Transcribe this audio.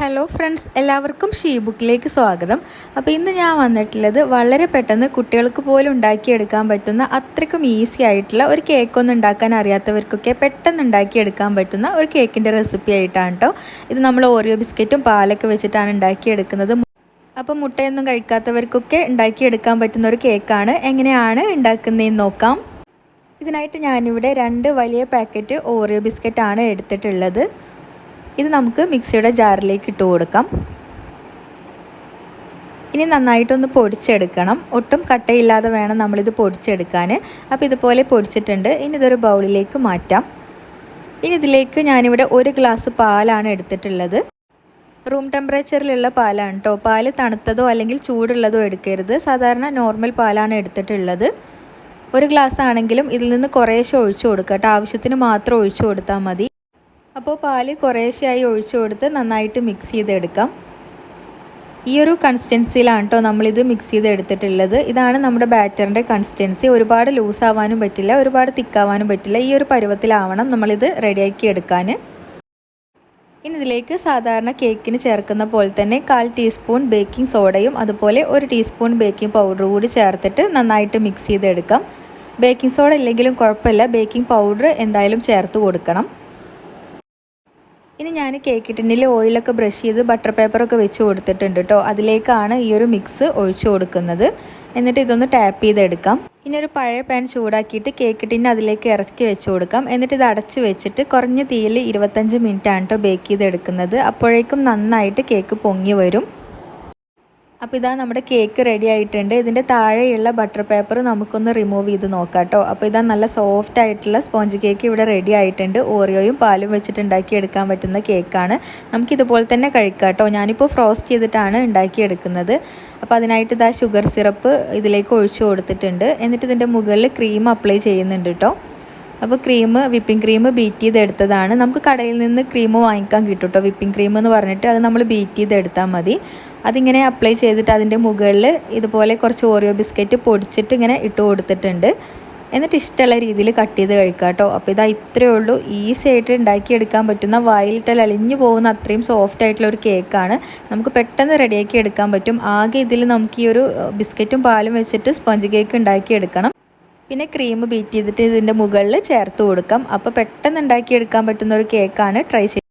Hello friends എല്ലാവർക്കും she ബുക്കിലേക്ക് സ്വാഗതം. അപ്പോൾ ഇന്ന് ഞാൻ വന്നിട്ടുള്ളത് വളരെ പെട്ടെന്ന് കുട്ടികൾക്ക് പോലും ഉണ്ടാക്കിയെടുക്കാൻ പറ്റുന്ന അത്രയ്ക്കും ഈസി ആയിട്ടുള്ള ഒരു കേക്കൊന്നും ഉണ്ടാക്കാൻ അറിയാത്തവർക്കൊക്കെ പെട്ടെന്ന് ഉണ്ടാക്കിയെടുക്കാൻ പറ്റുന്ന ഒരു കേക്കിന്റെ റെസിപ്പി ആയിട്ടാണ് കേട്ടോ ഇത് നമ്മൾ ഓറിയോ ബിസ്ക്കറ്റും പാലൊക്കെ വെച്ചിട്ടാണ് ഉണ്ടാക്കിയെടുക്കുന്നത്. അപ്പോൾ മുട്ടയൊന്നും കഴിക്കാത്തവർക്കൊക്കെ ഉണ്ടാക്കിയെടുക്കാൻ പറ്റുന്ന ഒരു കേക്കാണ് എങ്ങനെയാണ് ഉണ്ടാക്കുന്നതെന്ന് നോക്കാം. ഇതിനായിട്ട് ഞാനിവിടെ രണ്ട് വലിയ പാക്കറ്റ് ഓറിയോ ബിസ്ക്കറ്റാണ് എടുത്തിട്ടുള്ളത്. ഇത് നമുക്ക് മിക്സിയുടെ ജാറിലേക്ക് ഇട്ട് കൊടുക്കാം. ഇനി നന്നായിട്ടൊന്ന് പൊടിച്ചെടുക്കണം. ഒട്ടും കട്ടയില്ലാതെ വേണം നമ്മളിത് പൊടിച്ചെടുക്കാൻ അപ്പോൾ ഇതുപോലെ പൊടിച്ചിട്ടുണ്ട്. ഇനി ഇതൊരു ബൗളിലേക്ക് മാറ്റാം. ഇനി ഇതിലേക്ക് ഞാനിവിടെ ഒരു ഗ്ലാസ് പാലാണ് എടുത്തിട്ടുള്ളത്. റൂം ടെമ്പറേച്ചറിലുള്ള പാലാണ് കേട്ടോ പാൽ തണുത്തതോ അല്ലെങ്കിൽ ചൂടുള്ളതോ എടുക്കരുത്. സാധാരണ നോർമൽ പാലാണ് എടുത്തിട്ടുള്ളത്. ഒരു ഗ്ലാസ് ആണെങ്കിലും ഇതിൽ നിന്ന് കുറേശ്ശെ ഒഴിച്ചു കൊടുക്കുക കേട്ടോ ആവശ്യത്തിന് മാത്രം ഒഴിച്ചു കൊടുത്താൽ മതി. അപ്പോൾ പാൽ കുറേശ്ശെയായി ഒഴിച്ചു കൊടുത്ത് നന്നായിട്ട് മിക്സ് ചെയ്തെടുക്കാം. ഈ ഒരു കൺസിസ്റ്റൻസിയിലാണ് കേട്ടോ നമ്മളിത് മിക്സ് ചെയ്ത് എടുത്തിട്ടുള്ളത് ഇതാണ് നമ്മുടെ ബാറ്ററിന്റെ കൺസിസ്റ്റൻസി ഒരുപാട് ലൂസ് ആവാനും പറ്റില്ല ഒരുപാട് തിക്കാവാനും പറ്റില്ല. ഈ ഒരു പരുവത്തിലാവണം നമ്മളിത് റെഡിയാക്കി എടുക്കാൻ. ഇനി ഇതിലേക്ക് സാധാരണ കേക്കിന് ചേർക്കുന്ന പോലെ തന്നെ കാൽ ടീസ്പൂൺ ബേക്കിംഗ് സോഡയും അതുപോലെ ഒരു ടീസ്പൂൺ ബേക്കിംഗ് പൗഡർ കൂടി ചേർത്തിട്ട് നന്നായിട്ട് മിക്സ് ചെയ്തെടുക്കാം. ബേക്കിംഗ് സോഡ ഇല്ലെങ്കിലും കുഴപ്പമില്ല. ബേക്കിംഗ് പൗഡർ എന്തായാലും ചേർത്ത് കൊടുക്കണം. ഇനി ഞാൻ കേക്ക് ടിന്നിൽ ഓയിലൊക്കെ ബ്രഷ് ചെയ്ത് ബട്ടർ പേപ്പറൊക്കെ വെച്ച് കൊടുത്തിട്ടുണ്ട് കേട്ടോ അതിലേക്കാണ് ഈ ഒരു മിക്സ് ഒഴിച്ചു കൊടുക്കുന്നത്. എന്നിട്ട് ഇതൊന്ന് ടാപ്പ് ചെയ്തെടുക്കാം. ഇനി ഒരു പഴയ പാൻ ചൂടാക്കിയിട്ട് കേക്ക് ടിന്ന് അതിലേക്ക് ഇറക്കി വെച്ച് കൊടുക്കാം. എന്നിട്ട് ഇത് അടച്ച് വെച്ചിട്ട് കുറഞ്ഞ തീയിൽ ഇരുപത്തഞ്ച് മിനിറ്റ് ആണ് കേട്ടോ ബേക്ക് ചെയ്തെടുക്കുന്നത്. അപ്പോഴേക്കും നന്നായിട്ട് കേക്ക് പൊങ്ങി വരും. അപ്പോൾ ഇതാ നമ്മുടെ കേക്ക് റെഡി ആയിട്ടുണ്ട്. ഇതിന്റെ താഴെയുള്ള ബട്ടർ പേപ്പർ നമുക്കൊന്ന് റിമൂവ് ചെയ്ത് നോക്കാം കേട്ടോ അപ്പോൾ ഇതാ നല്ല സോഫ്റ്റ് ആയിട്ടുള്ള സ്പോഞ്ച് കേക്ക് ഇവിടെ റെഡി ആയിട്ടുണ്ട്. ഓറിയോയും പാലും വെച്ചിട്ട് ഉണ്ടാക്കി എടുക്കാൻ പറ്റുന്ന കേക്കാണ് നമുക്കിതുപോലെ തന്നെ കഴിക്കാം കേട്ടോ ഞാനിപ്പോൾ ഫ്രോസ്റ്റ് ചെയ്തിട്ടാണ് ഉണ്ടാക്കിയെടുക്കുന്നത്. അപ്പോൾ അതിനായിട്ട് ഇതാ ഷുഗർ സിറപ്പ് ഇതിലേക്ക് ഒഴിച്ചു കൊടുത്തിട്ടുണ്ട്. എന്നിട്ട് ഇതിന്റെ മുകളിൽ ക്രീം അപ്ലൈ ചെയ്യുന്നുണ്ട് കേട്ടോ അപ്പോൾ ക്രീം വിപ്പിംഗ് ക്രീം ബീറ്റ് ചെയ്തെടുത്തതാണ് നമുക്ക് കടയിൽ നിന്ന് ക്രീം വാങ്ങിക്കാൻ കിട്ടും കേട്ടോ വിപ്പിംഗ് ക്രീം എന്ന് പറഞ്ഞിട്ട് അത് നമ്മൾ ബീറ്റ് ചെയ്തെടുത്താൽ മതി. അതിങ്ങനെ അപ്ലൈ ചെയ്തിട്ട് അതിന്റെ മുകളിൽ ഇതുപോലെ കുറച്ച് ഓറിയോ ബിസ്ക്കറ്റ് പൊടിച്ചിട്ട് ഇങ്ങനെ ഇട്ട് കൊടുത്തിട്ടുണ്ട്. എന്നിട്ട് ഇഷ്ടമുള്ള രീതിയിൽ കട്ട് ചെയ്ത് കഴിക്കുക കേട്ടോ. അപ്പോൾ ഇതാ ഇത്രയേ ഉള്ളൂ. ഈസി ആയിട്ട് ഉണ്ടാക്കിയെടുക്കാൻ പറ്റുന്ന വായിലിട്ടാൽ അലിഞ്ഞു പോകുന്ന അത്രയും സോഫ്റ്റ് ആയിട്ടുള്ള ഒരു കേക്കാണ് നമുക്ക് പെട്ടെന്ന് റെഡിയാക്കി എടുക്കാൻ പറ്റും. ആകെ ഇതിൽ നമുക്ക് ഈ ഒരു ബിസ്ക്കറ്റും പാലും വെച്ചിട്ട് സ്പഞ്ച് കേക്ക് ഉണ്ടാക്കിയെടുക്കണം പിന്നെ ക്രീം ബീറ്റ് ചെയ്തിട്ട് ഇതിന്റെ മുകളിൽ ചേർത്ത് കൊടുക്കാം. അപ്പോൾ പെട്ടെന്ന് ഉണ്ടാക്കിയെടുക്കാൻ പറ്റുന്ന ഒരു കേക്കാണ് ട്രൈ ചെയ്ത്